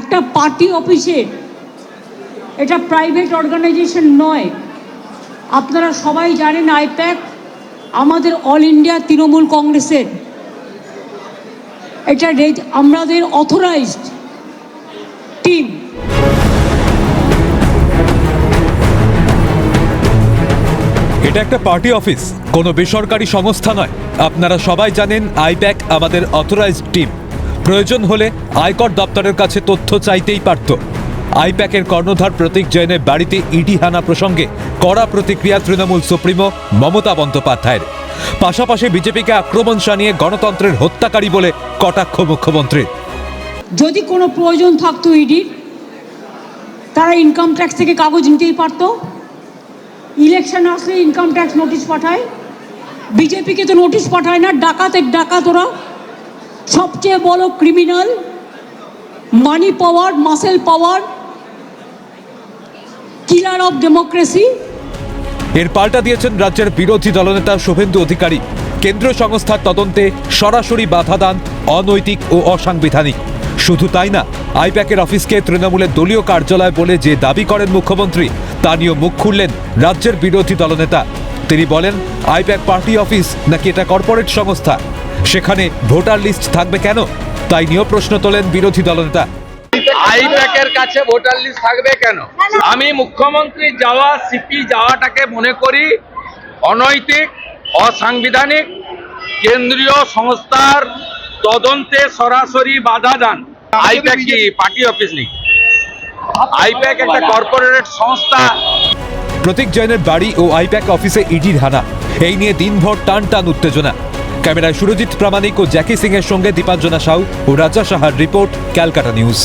একটা পার্টি অফিসে, এটা প্রাইভেট অর্গানাইজেশন নয়। আপনারা সবাই জানেন আইপ্যাক আমাদের অল ইন্ডিয়া তৃণমূল কংগ্রেসের। এটা আমাদের অথরাইজড টিম এটা একটা পার্টি অফিস কোনো বেসরকারি সংস্থা নয়। আপনারা সবাই জানেন আইপ্যাক আমাদের অথরাইজড টিম প্রয়োজন হলে আয়কর দপ্তরের কাছে তথ্য চাইতেই পারত। আইপ্যাকের কর্ণধার প্রতীক জৈনের বাড়িতে ইডি হানা প্রসঙ্গে কড়া প্রতিক্রিয়া তৃণমূল সুপ্রিমো মমতা বন্দ্যোপাধ্যায়ের। পাশাপাশি বিজেপিকে আক্রমণ শানিয়ে গণতন্ত্রের হত্যাকারী বলে কটাক্ষ মুখ্যমন্ত্রী যদি কোনো প্রয়োজন থাকতো ইডির তারা ইনকাম ট্যাক্স থেকে কাগজ নিতেই পারতো। ইলেকশন আসলে ইনকাম ট্যাক্স নোটিশ পাঠায়। বিজেপিকে তো নোটিশ পাঠায় না, ডাকাতের ডাকাত ওরা। সবচেয়ে বড় criminal money power muscle power killer of democracy এর পাল্টা দিয়েছেন রাজ্যের বিরোধী দলনেতা শুভেন্দু অধিকারী। কেন্দ্র সংস্থার তদন্তে সরাসরি বাধা দান, অনৈতিক ও অসাংবিধানিক। শুধু তাই না, আইপ্যাকের অফিসকে তৃণমূলের দলীয় কার্যালয় বলে যে দাবি করেন মুখ্যমন্ত্রী, তা নিয়েও মুখ খুললেন রাজ্যের বিরোধী দলনেতা। তিনি বলেন, আইপ্যাক পার্টি অফিস নাকি এটা কর্পোরেট সংস্থা? সেখানে ভোটার লিস্ট থাকবে কেন? তাই নিয়েও প্রশ্ন তোলেন বিরোধী দলনেতা। আইপ্যাকের কাছে ভোটার লিস্ট থাকবে কেন? আমি মুখ্যমন্ত্রী যাওয়া সিপি যাওয়াটাকে মনে করি অনৈতিক অসাংবিধানিক কেন্দ্রীয় সংস্থার তদন্তে সরাসরি বাধা দান। আইপ্যাক কি পার্টি অফিস নেই? আইপ্যাক একটা কর্পোরেট সংস্থা। প্রতীক জৈনের বাড়ি ও আইপ্যাক অফিসে ইডির হানা। এই নিয়ে দিনভর টান টান উত্তেজনা। ক্যামেরায় সুরজিৎ প্রামাণিক ও জ্যাকি সিং এর সঙ্গে দীপাঞ্জনা সাউ ও রাজা সাহার রিপোর্ট ক্যালকাটা নিউজ।